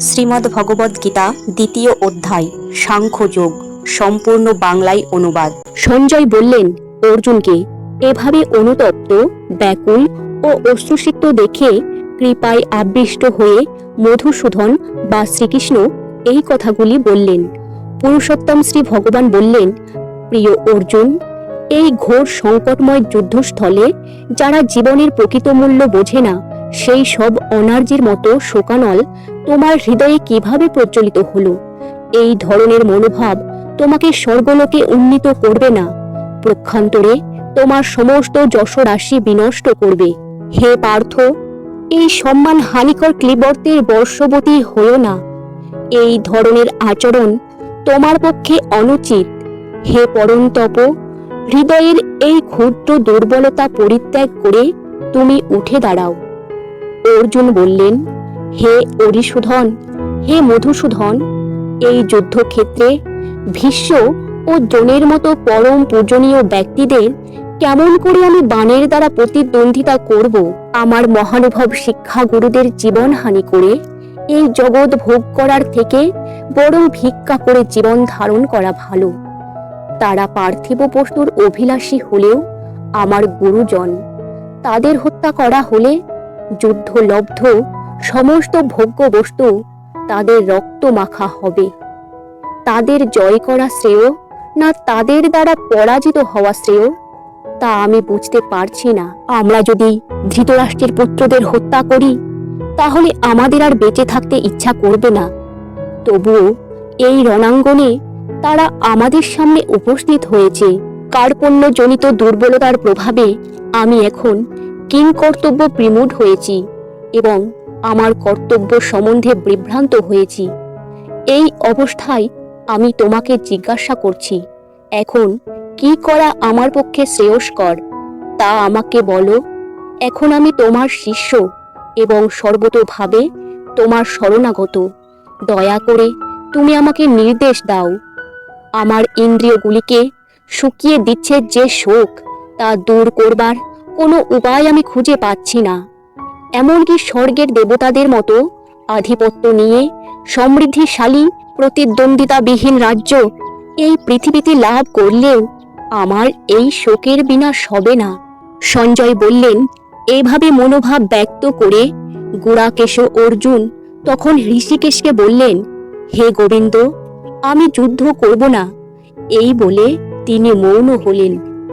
শ্রীমদ্ ভগবদ্ গীতা দ্বিতীয় অধ্যায় সাংখ্যযোগ সম্পূর্ণ বাংলায় অনুবাদ। সঞ্জয় বললেন, অর্জুনকে এভাবে অনুতপ্ত, ব্যাকুল ও অশ্রুসিক্ত দেখে কৃপায় আবৃষ্ট হয়ে মধুসূদন বা শ্রীকৃষ্ণ এই কথাগুলি বললেন। পুরুষোত্তম শ্রী ভগবান বললেন, প্রিয় অর্জুন, এই ঘোর সংকটময় যুদ্ধস্থলে যারা জীবনের প্রকৃত মূল্য বোঝে না সেই সব অনার্যের মতো শোকানল তোমার হৃদয়ে কীভাবে প্রচলিত হলো? এই ধরনের মনোভাব তোমাকে স্বর্গলোকে উন্নীত করবে না। প্রক্ষান্তরে তোমার সমস্ত যশরাশি বিনষ্ট করবে। হে পার্থ, এই সম্মান হানিকর ক্লিবর্তের বর্ষবতী হও না। এই ধরনের আচরণ তোমার পক্ষে অনুচিত। হে পরন্তপ, হৃদয়ের এই ক্ষুদ্র দুর্বলতা পরিত্যাগ করে তুমি উঠে দাঁড়াও। অর্জুন বললেন, হে অরিশোধন, হে মধুসূধন, এই যুদ্ধক্ষেত্রে ভীষ্ম ও দ্রোণের মতো পরম পূজনীয় ব্যক্তিদের কেমন করে আমি বাণের দ্বারা প্রতিদ্বন্দ্বিতা করব? আমার মহানুভব শিক্ষা গুরুদের জীবনহানি করে এই জগৎ ভোগ করার থেকে বরং ভিক্ষা করে জীবন ধারণ করা ভালো। তারা পার্থিব বস্তুর অভিলাষী হলেও আমার গুরুজন, তাদের হত্যা করা হলে যুদ্ধলব্ধ সমস্ত ভোগ্য বস্তু তাদের রক্ত মাখা হবে। তাদের জয় করা শ্রেয় না তাদের দ্বারা পরাজিত হওয়া শ্রেয়? তা আমি বুঝতে পারছি না। আমরা যদি ধৃতরাষ্ট্রের পুত্রদের হত্যা করি, তাহলে আমাদের আর বেঁচে থাকতে ইচ্ছা করবে না। তবুও এই রণাঙ্গনে তারা আমাদের সামনে উপস্থিত হয়েছে। কার্পণ্যজনিত দুর্বলতার প্রভাবে আমি এখন কিংকর্তব্য প্রিমুড হয়েছি এবং আমার কর্তব্য সম্বন্ধে বিভ্রান্ত হয়েছি। এই অবস্থায় আমি তোমাকে জিজ্ঞাসা করছি, এখন কি করা আমার পক্ষে শ্রেয়স্কর? তা আমাকে বলো। এখন আমি তোমার শিষ্য এবং সর্বতোভাবে তোমার শরণাগত। দয়া করে তুমি আমাকে নির্দেশ দাও। আমার ইন্দ্রিয়গুলিকে শুকিয়ে দিচ্ছে যে শোক, তা দূর করবার কোনো উপায় আমি খুঁজে পাচ্ছি না। এমনকি স্বর্গের দেবতাদের মতো আধিপত্য নিয়ে সমৃদ্ধিশালী, প্রতিদ্বন্দ্বিতাবিহীন রাজ্য এই পৃথিবীতে লাভ করলেও আমার এই শোকের বিনাশ হবে না। সঞ্জয় বললেন, এভাবে মনোভাব ব্যক্ত করে গুড়াকেশ অর্জুন তখন ঋষিকেশকে বললেন, হে গোবিন্দ, আমি যুদ্ধ করব না। এই বলে তিনি মৌন হলেন।